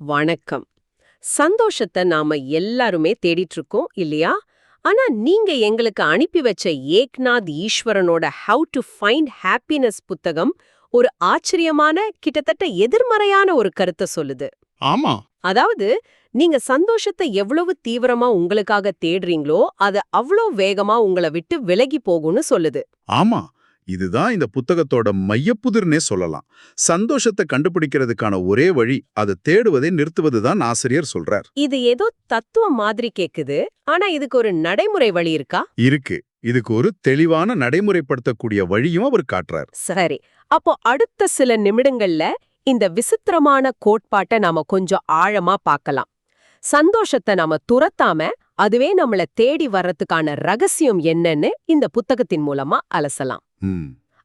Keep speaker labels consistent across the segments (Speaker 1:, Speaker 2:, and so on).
Speaker 1: வணக்கம். சந்தோஷத்தை நாம எல்லாருமே தேடிட்டு இருக்கோம் இல்லையா? ஆனா நீங்க எங்களுக்கு அனுப்பி வச்ச ஏக்நாத் ஈஸ்வரனோட ஹவு டு ஃபைண்ட் ஹாப்பினஸ் புத்தகம் ஒரு ஆச்சரியமான கிட்டத்தட்ட எதிர்மறையான ஒரு கருத்தை சொல்லுது.
Speaker 2: ஆமா.
Speaker 1: அதாவது நீங்க சந்தோஷத்தை எவ்வளவு தீவிரமா உங்களுக்காக தேடுறீங்களோ அது அவ்வளோ வேகமா உங்களை விட்டு விலகி போகும்னு சொல்லுது.
Speaker 2: ஆமா. இதுதான் இந்த புத்தகத்தோட மையப்புதிர்னே சொல்லலாம். சந்தோஷத்தை கண்டுபிடிக்கிறதுக்கான ஒரே வழி அதை தேடுவதை நிறுத்துவதுதான் ஆசிரியர் சொல்றார்.
Speaker 1: இது ஏதோ தத்துவம் மாதிரி கேக்குது. ஆனா இதுக்கு ஒரு நடைமுறை வழி இருக்கா?
Speaker 2: இருக்கு. இதுக்கு ஒரு தெளிவான நடைமுறைப்படுத்தக்கூடிய வழியும் அவர் காட்டுறார்.
Speaker 1: சரி. அப்போ அடுத்த சில நிமிடங்கள்ல இந்த விசித்திரமான கோட்பாட்டை நாம கொஞ்சம் ஆழமா பார்க்கலாம். சந்தோஷத்தை நாம துரத்தாம அதுவே நம்மள தேடி வர்றதுக்கான ரகசியம் என்னன்னு இந்த புத்தகத்தின் மூலமா அலசலாம்.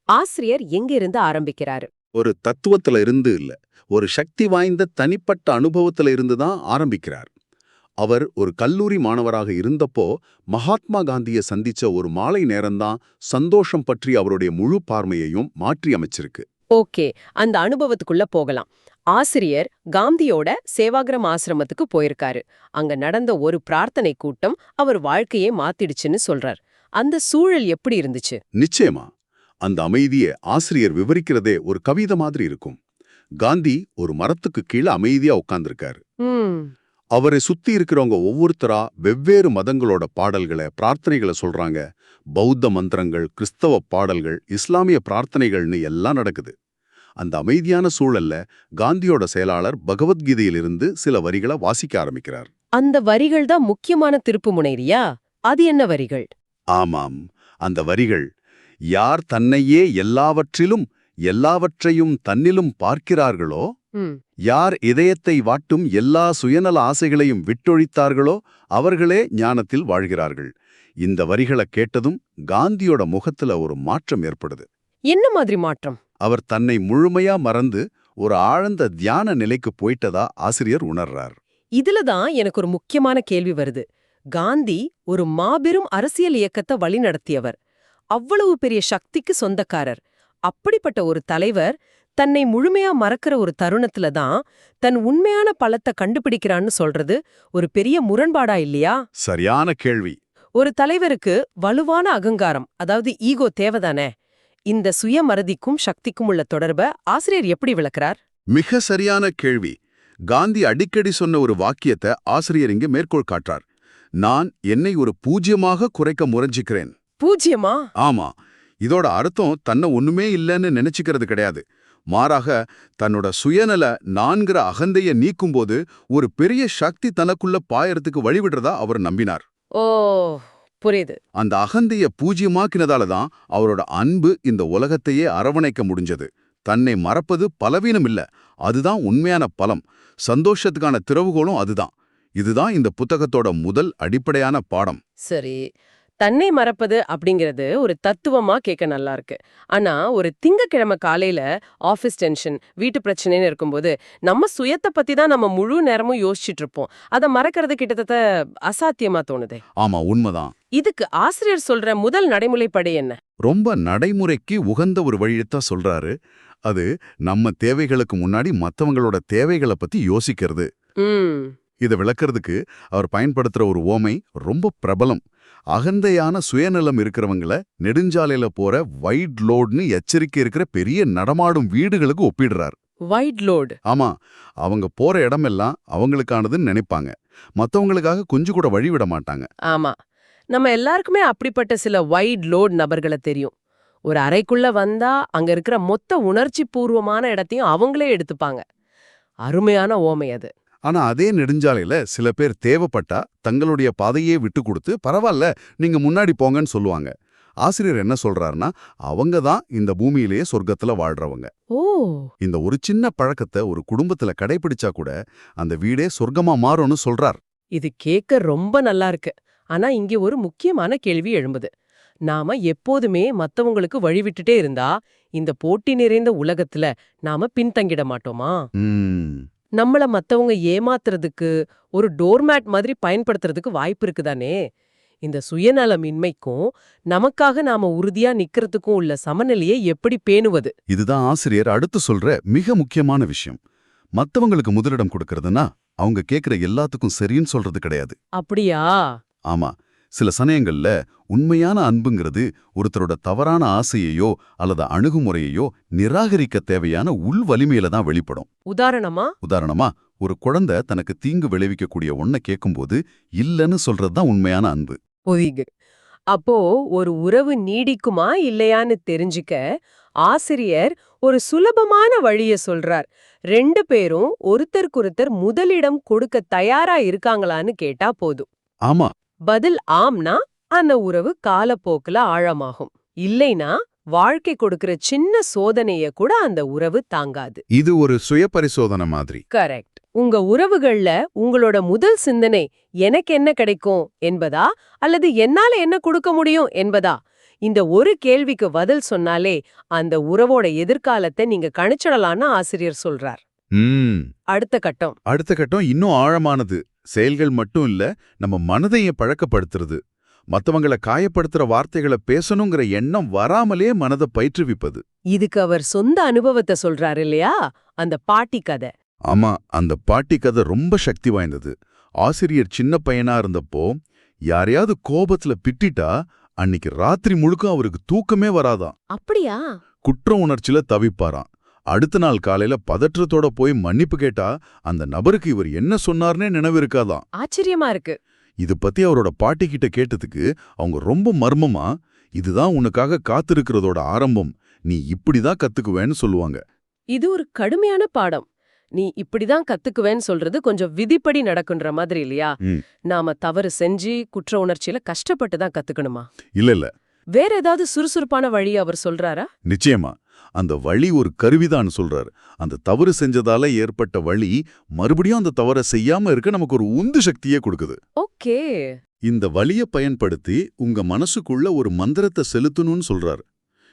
Speaker 1: ஆசிரியர் எங்க இருந்து ஆரம்பிக்கிறாரு?
Speaker 2: ஒரு தத்துவத்துல இருந்து இல்ல. ஒரு சக்தி வாய்ந்த தனிப்பட்ட அனுபவத்துல இருந்து தான் ஆரம்பிக்கிறார். அவர் ஒரு கல்லூரி மாணவராக இருந்தப்போ மகாத்மா காந்தியை சந்திச்ச ஒரு மாலை நேரம்தான் சந்தோஷம் பற்றி அவருடைய முழு பார்வையையும் மாற்றி அமைச்சிருக்கு.
Speaker 1: ஓகே அந்த அனுபவத்துக்குள்ள போகலாம். ஆசிரியர் காந்தியோட சேவாகிரம் ஆசிரமத்துக்கு போயிருக்காரு. அங்க நடந்த ஒரு பிரார்த்தனை கூட்டம் அவர் வாழ்க்கையே மாத்திடுச்சுன்னு சொல்றார். அந்த சூழல் எப்படி இருந்துச்சு?
Speaker 2: நிச்சயமா. அந்த அமைதியை ஆசிரியர் விவரிக்கிறதே ஒரு கவிதை மாதிரி இருக்கும். காந்தி ஒரு மரத்துக்கு கீழே அமைதியா உட்கார்ந்திருக்காரு. அவரை சுத்தி இருக்கிறவங்க ஒவ்வொருத்தரா வெவ்வேறு மதங்களோட பாடல்களை பிரார்த்தனைகளை சொல்றாங்க. பௌத்த மந்திரங்கள் கிறிஸ்தவ பாடல்கள் இஸ்லாமிய பிரார்த்தனைகள்னு எல்லாம் நடக்குது. அந்த அமைதியான சூழல்ல காந்தியோட செயலாளர் பகவத்கீதையிலிருந்து சில வரிகளை வாசிக்க ஆரம்பிக்கிறார்.
Speaker 1: அந்த வரிகள் தான் முக்கியமான திருப்பு முனைறியா அது என்ன வரிகள்?
Speaker 2: ஆமாம். அந்த வரிகள் யார் தன்னையே எல்லாவற்றிலும் எல்லாவற்றையும் தன்னிலும் பார்க்கிறார்களோ? யார் இதயத்தை வாட்டும் எல்லா சுயநல ஆசைகளையும் விட்டொழித்தார்களோ அவர்களே ஞானத்தில் வாழ்கிறார்கள். இந்த வரிகளை கேட்டதும் காந்தியோட முகத்துல ஒரு மாற்றம் ஏற்படுது.
Speaker 1: என்ன மாதிரி மாற்றம்?
Speaker 2: அவர் தன்னை முழுமையா மறந்து ஒரு ஆழ்ந்த தியான நிலைக்கு போயிட்டதா ஆசிரியர் உணர்றார்.
Speaker 1: இதுல தான் எனக்கு ஒரு முக்கியமான கேள்வி வருது. காந்தி ஒரு மாபெரும் அரசியல் இயக்கத்தை வழிநடத்தியவர். அவ்வளவு பெரிய சக்திக்கு சொந்தக்காரர். அப்படிப்பட்ட ஒரு தலைவர் தன்னை முழுமையா மறக்கிற ஒரு தருணத்துல தான் தன் உண்மையான பலத்தை கண்டுபிடிக்கிறான்னு சொல்றது ஒரு பெரிய முரண்பாடா இல்லையா?
Speaker 2: சரியான கேள்வி.
Speaker 1: ஒரு தலைவருக்கு வலுவான அகங்காரம் அதாவது ஈகோ தேவைதானே? இந்த சுயமறதிக்கும் சக்திக்கும் உள்ள தொடர்பை ஆசிரியர் எப்படி விளக்குறார்?
Speaker 2: மிக சரியான கேள்வி. காந்தி அடிக்கடி சொன்ன ஒரு வாக்கியத்தை ஆசிரியர் இங்கு மேற்கோள் காட்டுறார். நான் என்னை ஒரு பூஜ்யமாக குறைக்க முயற்சிக்கிறேன்
Speaker 1: பூஜ்யமா?
Speaker 2: ஆமா. இதோட அர்த்தம் தன்னை ஒண்ணுமே இல்லைன்னு நினைச்சுக்கிறது கிடையாது. மாறாக தன்னோட சுயநல நான்கிற அகந்தைய நீக்கும்போது ஒரு பெரிய சக்தி தனக்குள்ள பாயறதுக்கு வழிவிடுறதா அவர் நம்பினார்.
Speaker 1: ஓ புரியுது.
Speaker 2: அந்த அகந்தைய பூஜ்யமாக்கினதால தான் அவரோட அன்பு இந்த உலகத்தையே அரவணைக்க முடிஞ்சது. தன்னை மறப்பது பலவீனம் இல்ல. அதுதான் உண்மையான பலம். சந்தோஷத்துக்கான திறவுகோலும் அதுதான். இதுதான் இந்த புத்தகத்தோட முதல் அடிப்படையான பாடம்.
Speaker 1: சரி. தன்னை மறப்பது அப்படிங்கிறது ஒரு தத்துவமா கேட்க நல்லா இருக்கு. ஆனா ஒரு திங்கக்கிழமை காலையில ஆபீஸ் டென்ஷன் வீட்டு பிரச்சனைன்னு இருக்கும்போது நம்ம சுயத்தை பத்தி தான் நம்ம முழு நேரமும் யோசிச்சுட்டு இருப்போம். அதை மறக்கிறது கிட்டத்தட்ட அசாத்தியமா தோணுதே.
Speaker 2: ஆமா உண்மைதான்.
Speaker 1: இதுக்கு ஆசிரியர் சொல்ற முதல் நடைமுறைப்படி என்ன?
Speaker 2: ரொம்ப நடைமுறைக்கு உகந்த ஒரு வழியத்தான் சொல்றாரு. அது நம்ம தேவைகளுக்கு முன்னாடி மத்தவங்களோட தேவைகளை பத்தி யோசிக்கிறது.
Speaker 1: ம்.
Speaker 2: இதை விளக்கறதுக்கு அவர் பயன்படுத்துற ஒரு ஓமை ரொம்ப பிரபலம். அகந்தையான சுயநலம் இருக்கிறவங்கள நெடுஞ்சாலையில போற வைட் லோட்னு எச்சரிக்கை இருக்கிற பெரிய நடமாடும் வீடுகளுக்கு ஒப்பிடுறார்.
Speaker 1: White load.
Speaker 2: ஆமா அவங்க போற இடமெல்லாம் அவங்களுக்கானதுன்னு நினைப்பாங்க. மத்தவங்களுக்காக கொஞ்சம் கூட வழி விட மாட்டாங்க.
Speaker 1: ஆமா நம்ம எல்லாருக்குமே அப்படிப்பட்ட சில வைட் லோட் நபர்களை தெரியும். ஒரு அறைக்குள்ள வந்தா அங்க இருக்கிற மொத்த உணர்ச்சி பூர்வமான இடத்தையும் அவங்களே எடுத்துப்பாங்க. அருமையான ஓமை அது.
Speaker 2: ஆனா அதே நெடுஞ்சாலையில சில பேர் தேவைப்பட்டா தங்களுடைய பாதையே விட்டு கொடுத்து பரவாயில்ல நீங்க முன்னாடி போங்கன்னு சொல்லுவாங்க. ஆசிரியர் என்ன சொல்றாருன்னா அவங்க தான் இந்த பூமியிலேயே சொர்க்கத்துல வாழ்றவங்க.
Speaker 1: ஓ!
Speaker 2: இந்த ஒரு சின்ன பழக்கத்தை ஒரு குடும்பத்துல கடைபிடிச்சா கூட அந்த வீடே சொர்க்கமா மாறும்னு சொல்றார்.
Speaker 1: இது கேட்க ரொம்ப நல்லா இருக்கு. ஆனா இங்க ஒரு முக்கியமான கேள்வி எழும்புது. நாம எப்போதுமே மத்தவங்களுக்கு வழிவிட்டுட்டே இருந்தா இந்த போட்டி நிறைந்த உலகத்துல நாம பின்தங்கிட மாட்டோமா?
Speaker 2: ம்,
Speaker 1: நம்மள மத்தவங்க ஏமாத்துறதுக்கு ஒரு டோர்மேட் மாதிரி பயன்படுத்துறதுக்கு வாய்ப்பு இருக்குதானே? இந்த சுயநலமின்மைக்கும் நமக்காக நாம உறுதியா நிக்கிறதுக்கும் உள்ள சமநிலையை எப்படி பேணுவது?
Speaker 2: இதுதான் ஆசிரியர் அடுத்து சொல்ற மிக முக்கியமான விஷயம். மத்தவங்களுக்கு முதலிடம் கொடுக்கறதுன்னா அவங்க கேக்குற எல்லாத்துக்கும் சரின்னு சொல்றது கிடையாது.
Speaker 1: அப்படியா?
Speaker 2: ஆமா. சில சமயங்கள்ல உண்மையான அன்புங்கிறது ஒருத்தரோட தவறான ஆசையையோ அல்லது அணுகுமுறையையோ நிராகரிக்க தேவையான உள் வலிமையில தான் வெளிப்படும்.
Speaker 1: உதாரணமா?
Speaker 2: உதாரணமா ஒரு குழந்தை தனக்கு தீங்கு விளைவிக்கக்கூடிய ஒன்ன கேட்கும்போது இல்லன்னு சொல்றதுதான் உண்மையான அன்பு.
Speaker 1: புரியுது. அப்போ ஒரு உறவு நீடிக்குமா இல்லையான்னு தெரிஞ்சுக்க ஆசிரியர் ஒரு சுலபமான வழிய சொல்றார். ரெண்டு பேரும் ஒருத்தருக்கொருத்தர் முதலிடம் கொடுக்க தயாரா இருக்காங்களான்னு கேட்டா போதும்.
Speaker 2: ஆமா
Speaker 1: பதில் ஆம்னா அந்த உறவு காலப்போக்குல ஆழமாகும். இல்லைனா வாழ்க்கை கொடுக்கிற சின்ன சோதனைய கூட அந்த உறவு தாங்காது.
Speaker 2: இது ஒரு சுய பரிசோதனை மாதிரி.
Speaker 1: கரெக்ட். உங்க உறவுகள்ல உங்களோட முதல் சிந்தனை எனக்கு என்ன கிடைக்கும் என்பதா? அல்லது என்னால என்ன கொடுக்க முடியும் என்பதா? இந்த ஒரு கேள்விக்கு பதில் சொன்னாலே அந்த உறவோட எதிர்காலத்தை நீங்க கணிச்சிடலான்னு ஆசிரியர் சொல்றார். அடுத்த கட்டம்.
Speaker 2: அடுத்த கட்டம் இன்னும் ஆழமானது. செயல்கள் மட்டும் இல்ல நம்ம மனதையும் பழக்கப்படுத்துறது. மத்தவங்கள காயப்படுத்துற வார்த்தைகளை பேசணுங்கிற எண்ணம் வராமலே மனதை பயிற்றுவிப்பது.
Speaker 1: இதுக்கு அவர் சொந்த அனுபவத்தை சொல்றாரு இல்லையா? அந்த பாட்டி கதை.
Speaker 2: ஆமா அந்த பாட்டி கதை ரொம்ப சக்தி வாய்ந்தது. ஆசிரியர் சின்ன பையனா இருந்தப்போ யாரையாவது கோபத்துல பிட்டிட்டா அன்னிக்கு ராத்திரி முழுக்க அவருக்கு தூக்கமே வராதாம்.
Speaker 1: அப்படியா?
Speaker 2: குற்ற உணர்ச்சியில தவிப்பாராம். அடுத்த நாள் காலையில பதற்றத்தோட போய் மன்னிப்பு கேட்டா அந்த நபருக்கு இவர் என்ன சொன்னார்னே நினைவு இருக்காதாம்
Speaker 1: ஆச்சரியமா இருக்கு.
Speaker 2: இது பத்தி அவரோட பாட்டி கிட்ட கேட்டதுக்கு அவங்க ரொம்ப மர்மமா இதுதான் உனக்காக காத்திருக்கிறதோட ஆரம்பம் நீ இப்படிதான் கத்துக்குவேன்னு சொல்லுவாங்க.
Speaker 1: இது ஒரு கடுமையான பாடம். நீ இப்படிதான் கத்துக்குவேன்னு சொல்றது கொஞ்சம் விதிப்படி நடக்குன்ற மாதிரி இல்லையா. நாம தவறு செஞ்சு குற்ற உணர்ச்சியில கஷ்டப்பட்டு தான் கத்துக்கணுமா?
Speaker 2: இல்ல இல்ல.
Speaker 1: வேற ஏதாவது சுறுசுறுப்பான வழி அவர் சொல்றாரா?
Speaker 2: நிச்சயமா. அந்த வழி ஒரு கருவிதான் சொல்றாரு. அந்த தவறு செஞ்சதால ஏற்பட்ட வழி மறுபடியும் அந்த தவறை செய்யாம இருக்க நமக்கு ஒரு உந்து சக்தியே கொடுக்குது.
Speaker 1: ஓகே.
Speaker 2: இந்த வழிய பயன்படுத்தி உங்க மனசுக்குள்ள ஒரு மந்திரத்தை செலுத்தணும்னு சொல்றாரு.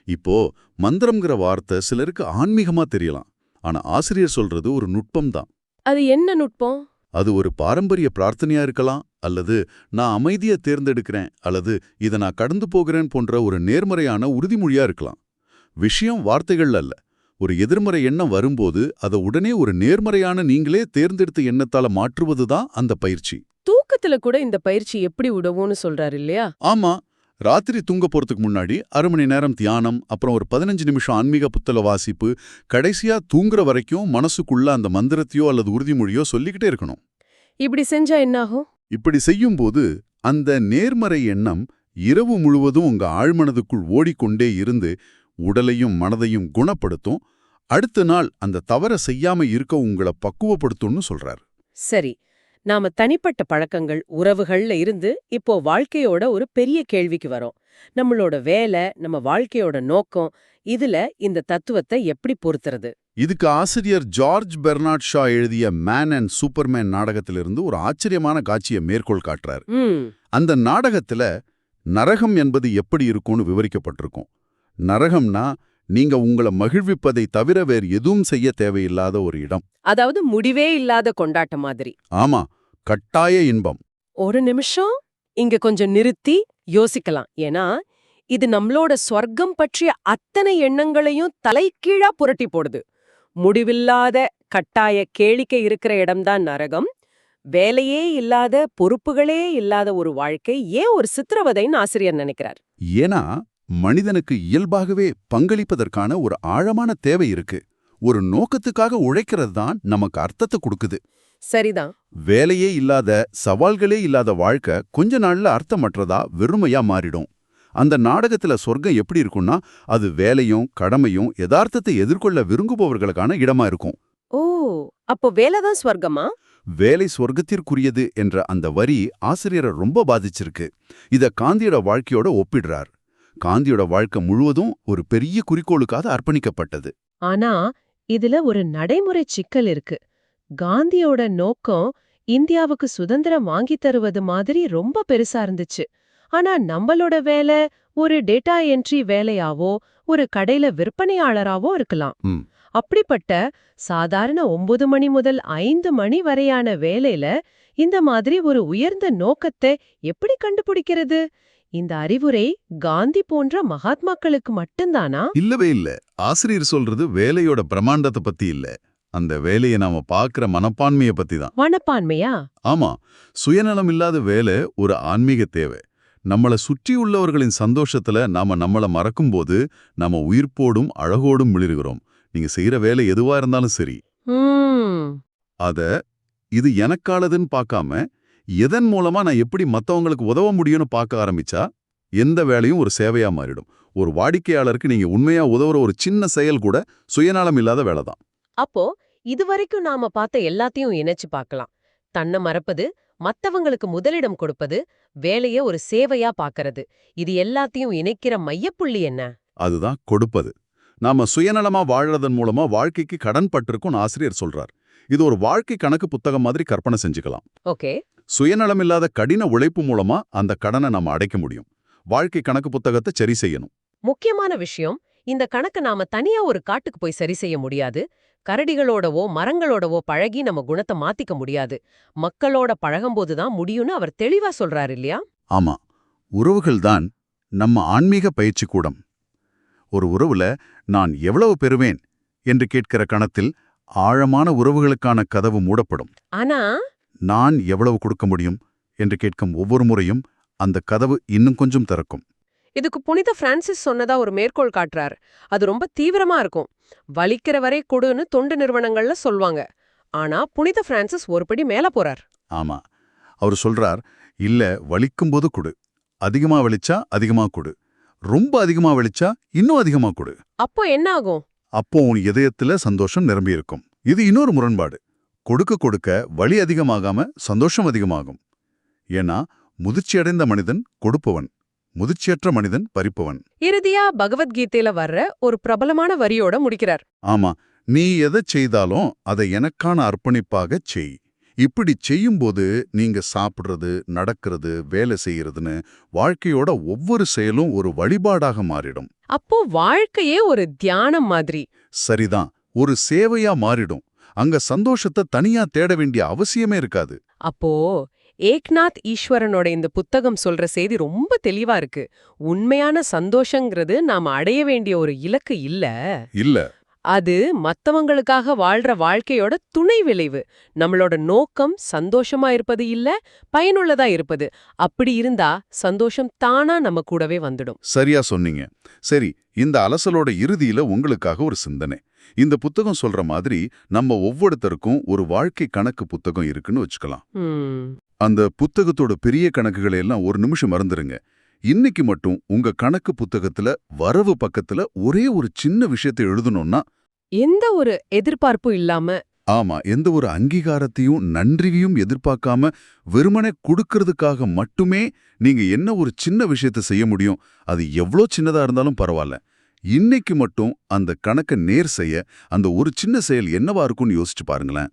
Speaker 2: இப்போ மந்திரம்ங்கிற வார்த்தை சிலருக்கு ஆன்மீகமா தெரியலாம். ஆனா ஆசிரியர் சொல்றது ஒரு நுட்பம் தான்
Speaker 1: அது என்ன நுட்பம்?
Speaker 2: அது ஒரு பாரம்பரிய பிரார்த்தனையா இருக்கலாம் அல்லது நான் அமைதியை தேர்ந்தெடுக்கிறேன் அல்லது இதை நான் கடந்து போகிறேன் போன்ற ஒரு நேர்மறையான உறுதிமொழியா இருக்கலாம். விஷயம் வார்த்தைகள் அல்ல. ஒரு எதிர்மறை எண்ணம் வரும்போது அதை உடனே ஒரு நேர்மறையான நீங்களே தேர்ந்தெடுத்த எண்ணத்தால மாற்றுவதுதான் அந்த பயிற்சி.
Speaker 1: தூக்கத்துல கூட இந்த பயிற்சி எப்படி உதவும்னு சொல்றாரு இல்லையா?
Speaker 2: ஆமா. ராத்திரி தூங்க போறதுக்கு முன்னாடி அரை மணி நேரம் தியானம் அப்புறம் ஒரு பதினஞ்சு நிமிஷம் ஆன்மீக புத்தக வாசிப்பு கடைசியா தூங்குற வரைக்கும் மனசுக்குள்ள அந்த மந்திரத்தையோ அல்லது உறுதிமொழியோ சொல்லிக்கிட்டே இருக்கணும்.
Speaker 1: இப்படி செஞ்சா என்னாகும்?
Speaker 2: இப்படி செய்யும்போது அந்த நேர்மறை எண்ணம் இரவு முழுவதும் உங்க ஆழ்மனதுக்குள் ஓடிக்கொண்டே இருந்து உடலையும் மனதையும் குணப்படுத்தும். அடுத்த நாள் அந்த தவற செய்யாம இருக்க உங்களை பக்குவப்படுத்தும்னு சொல்றார்.
Speaker 1: சரி நாம தனிப்பட்ட பழக்கங்கள் உறவுகள்ல இருந்து இப்போ வாழ்க்கையோட ஒரு பெரிய கேள்விக்கு வரோம். நம்மளோட வேலை நம்ம வாழ்க்கையோட நோக்கம் இதுல இந்த தத்துவத்தை எப்படி பொருத்துறது?
Speaker 2: இதுக்கு ஆசிரியர் ஜார்ஜ் பெர்னாட் ஷா எழுதிய மேன் அண்ட் சூப்பர்மேன் நாடகத்திலிருந்து ஒரு ஆச்சரியமான காட்சியை மேற்கோள் காட்டுறார். அந்த நாடகத்துல நரகம் என்பது எப்படி இருக்கும்னு விவரிக்கப்பட்டிருக்கும். நரகம்னா நீங்க உங்களை மகிழ்விப்பதை தவிர வேறு எதுவும் செய்ய தேவையில்லாத ஒரு இடம்.
Speaker 1: அதாவது முடிவே இல்லாத கொண்டாட்டம் மாதிரி.
Speaker 2: ஆமா கட்டாய இன்பம்.
Speaker 1: ஒரு நிமிஷம் இங்க கொஞ்சம் நிறுத்தி யோசிக்கலாம். ஏன்னா இது நம்மளோட ஸ்வர்க்கம் பற்றிய அத்தனை எண்ணங்களையும் தலைகீழா புரட்டி போடுது. முடிவில்லாத கட்டாய கேளிக்கை இருக்கிற இடம்தான் நரகம். வேலையே இல்லாத பொறுப்புகளே இல்லாத ஒரு வாழ்க்கை ஏன் ஒரு சித்திரவதைன்னு ஆசிரியர் நினைக்கிறார்?
Speaker 2: ஏன்னா மனிதனுக்கு இயல்பாகவே பங்களிப்பதற்கான ஒரு ஆழமான தேவை இருக்கு. ஒரு நோக்கத்துக்காக உழைக்கிறது தான் நமக்கு அர்த்தத்தை கொடுக்குது.
Speaker 1: சரிதான்.
Speaker 2: வேலையே இல்லாத சவால்களே இல்லாத வாழ்க்கை கொஞ்ச நாள்ல அர்த்தமற்றதா வெறுமையா மாறிடும். அந்த நாடகத்துல சொர்க்கம் எப்படி இருக்கும்னா அது வேலையும் கடமையும் யதார்த்தத்தை எதிர்கொள்ள விரும்புபவர்களுக்கான இடமா இருக்கும்.
Speaker 1: ஓ அப்போ வேலைதான் ஸ்வர்க்கமா
Speaker 2: வேலை சொர்க்கத்திற்குரியது என்ற அந்த வரி ஆசிரியரை ரொம்ப பாதிச்சிருக்கு. இத காந்தியோட வாழ்க்கையோட ஒப்பிடுறார். காந்தியோட வாழ்க்கை முழுவதும் ஒரு பெரிய குறிக்கோளுக்காக அர்ப்பணிக்கப்பட்டது.
Speaker 1: ஆனா இதுல ஒரு நடைமுறை சிக்கல் இருக்கு. காந்தியோட நோக்கம் இந்தியாவுக்கு சுதந்திரம் வாங்கி தருவது மாதிரி ரொம்ப பெருசா இருந்துச்சு. ஆனா நம்மளோட வேலை ஒரு டேட்டா என்ட்ரி வேலையாவோ ஒரு கடையில விற்பனையாளராவோ இருக்கலாம். அப்படிப்பட்ட சாதாரண ஒன்பது மணி முதல் ஐந்து மணி வரையான வேலையில இந்த மாதிரி ஒரு உயர்ந்த நோக்கத்தை எப்படி கண்டுபிடிக்கிறது? இந்த அறிவுரை காந்தி போன்ற மகாத்மாக்களுக்கு மட்டும்தானா?
Speaker 2: இல்லவே இல்ல. ஆசிரியர் சொல்றது வேலையோட பிரமாண்டத்தை பத்தி இல்ல. அந்த வேலையை நாம பார்க்கிற மனப்பான்மையை பத்தி தான்.
Speaker 1: மனப்பான்மையா?
Speaker 2: ஆமா. சுயநலம் இல்லாத வேலை ஒரு ஆன்மீக தேவை. நம்மள சுற்றி உள்ளவர்களின் சந்தோஷத்துல நாம நம்மள மறக்கும்போது நாம உயிர்ப்போடும் அழகோடும் மிளிர்கிறோம். நீங்க செய்யற வேலை எதுவா இருந்தாலும் சரி. அத இது எனக்கானதுன்னு பார்க்காம எதன் மூலமா நான் எப்படி மத்தவங்களுக்கு உதவ முடியும்னு பார்க்க ஆரம்பிச்சா எந்த வேலையும் ஒரு சேவையா மாறிடும். ஒரு வாடிக்கையாளருக்கு நீங்க உண்மையா உதவுற ஒரு சின்ன செயல் கூட சுயநலம் இல்லாத வேலை தான்
Speaker 1: அப்போ இதுவரைக்கும் நாம பார்த்த எல்லாத்தையும் இணைச்சு பார்க்கலாம். தன்னை மறப்பது மத்தவங்களுக்கு முதலிடம் கொடுப்பது வேலைய ஒரு சேவையா பார்க்கறது. இது எல்லாத்தையும் இணைக்கிற மையப்புள்ளி என்ன?
Speaker 2: அதுதான் கொடுப்பது. நாம சுயநலமா வாழறதன் மூலமா வாழ்க்கைக்கு கடன் பட்டிருக்கும்னு ஆசிரியர் சொல்றார். இது ஒரு வாழ்க்கை கணக்கு புத்தகம் மாதிரி கற்பனை செஞ்சுக்கலாம்.
Speaker 1: ஓகே.
Speaker 2: சுயநலம் இல்லாத கடின உழைப்பு மூலமா அந்த கடனை நம்ம அடைக்க முடியும். வாழ்க்கை கணக்கு புத்தகத்தை சரி செய்யணும்.
Speaker 1: முக்கியமான விஷயம் இந்த கணக்க நாம தனியா ஒரு காட்டுக்கு போய் சரி செய்ய முடியாது. கரடிகளோடவோ மரங்களோடவோ பழகி நம்ம குணத்தை மாத்திக்க முடியாது. மக்களோட பழகும்போது தான் முடியும்னு அவர் தெளிவா சொல்றாரு இல்லையா?
Speaker 2: ஆமா. உறவுகள்தான் நம்ம ஆன்மீக பயிற்சி கூடம். ஒரு உறவுல நான் எவ்வளவு பெறுவேன் என்று கேட்கிற கணத்தில் ஆழமான உறவுகளுக்கான கதவு மூடப்படும்.
Speaker 1: ஆனா
Speaker 2: நான் எவ்வளவு கொடுக்க முடியும்? என்று கேட்கும் ஒவ்வொரு முறையும் அந்த கதவு இன்னும் கொஞ்சம் திறக்கும்.
Speaker 1: இதுக்கு புனித பிரான்சிஸ் சொன்னதா ஒரு மேற்கோள் காட்டுறார். அது ரொம்ப தீவிரமா இருக்கும். வலிக்கிற வரை கொடுன்னு தொண்டு நிறுவனங்கள்ல சொல்வாங்க. ஆனா புனித பிரான்சிஸ் ஒருபடி மேல போறார்.
Speaker 2: ஆமா. அவர் சொல்றார் இல்ல வலிக்கும்போது கொடு. அதிகமா வலிச்சா அதிகமா கொடு. ரொம்ப அதிகமா வலிச்சா இன்னும் அதிகமா கொடு.
Speaker 1: அப்போ என்ன ஆகும்?
Speaker 2: அப்போ உன் இதயத்துல சந்தோஷம் நிரம்பி இருக்கும் இது இன்னொரு முரண்பாடு. கொடுக்க கொடுக்க வலி அதிகமாகாம சந்தோஷம் அதிகமாகும். ஏன்னா முதிர்ச்சியடைந்த மனிதன் கொடுப்பவன் முதிர்ச்சியற்ற மனிதன் பறிப்பவன்.
Speaker 1: இறுதியா பகவத்கீதையில வர்ற ஒரு பிரபலமான வரியோட முடிக்கிறார்.
Speaker 2: ஆமா நீ எதைச் செய்தாலும் அதை எனக்கான அர்ப்பணிப்பாகச் செய். இப்படி செய்யும்போது நீங்க சாப்பிடுறது நடக்கிறது வேலை செய்யறதுன்னு வாழ்க்கையோட ஒவ்வொரு செயலும் ஒரு வழிபாடாக மாறிடும்.
Speaker 1: அப்போ வாழ்க்கையே ஒரு தியானம் மாதிரி.
Speaker 2: சரிதான் ஒரு சேவையா மாறிடும். அங்க சந்தோஷத்தை தனியா தேட வேண்டிய அவசியமே இருக்காது.
Speaker 1: அப்போ ஏக்நாத் ஈஸ்வரனோட இந்த புத்தகம் சொல்ற செய்தி ரொம்ப தெளிவா இருக்கு. உண்மையான சந்தோஷங்கிறது நாம அடைய வேண்டிய ஒரு இலக்கு இல்ல.
Speaker 2: இல்ல.
Speaker 1: அது மத்தவங்களுக்காக வாழ்ற வாழ்க்கையோட துணை விளைவு. நம்மளோட நோக்கம் சந்தோஷமா இருப்பது இல்ல பயனுள்ளதா இருப்பது. அப்படி இருந்தா சந்தோஷம் தானா நம்ம கூடவே வந்துடும்.
Speaker 2: சரியா சொன்னீங்க. சரி இந்த அலசலோட இறுதியில உங்களுக்காக ஒரு சிந்தனை. இந்த புத்தகம் சொல்ற மாதிரி நம்ம ஒவ்வொருத்தருக்கும் ஒரு வாழ்க்கை கணக்கு புத்தகம் இருக்குன்னு வச்சுக்கலாம். அந்த புத்தகத்தோட பெரிய கணக்குகளை எல்லாம் ஒரு நிமிஷம் மறந்துருங்க. இன்னைக்கு மட்டும் உங்க கணக்கு புத்தகத்துல வரவு பக்கத்துல ஒரே ஒரு சின்ன விஷயத்தை எழுதணும்னா
Speaker 1: எந்த ஒரு எதிர்பார்ப்பும் இல்லாம
Speaker 2: ஆமா எந்த ஒரு அங்கீகாரத்தையும் நன்றியையும் எதிர்பார்க்காம வெறுமனே கொடுக்கறதுக்காக மட்டுமே நீங்க என்ன ஒரு சின்ன விஷயத்தை செய்ய முடியும்? அது எவ்வளோ சின்னதா இருந்தாலும் பரவாயில்ல. இன்னைக்கு மட்டும் அந்த கணக்கை நேர் செய்ய அந்த ஒரு சின்ன செயல் என்னவா இருக்கும்னு யோசிச்சு பாருங்களேன்.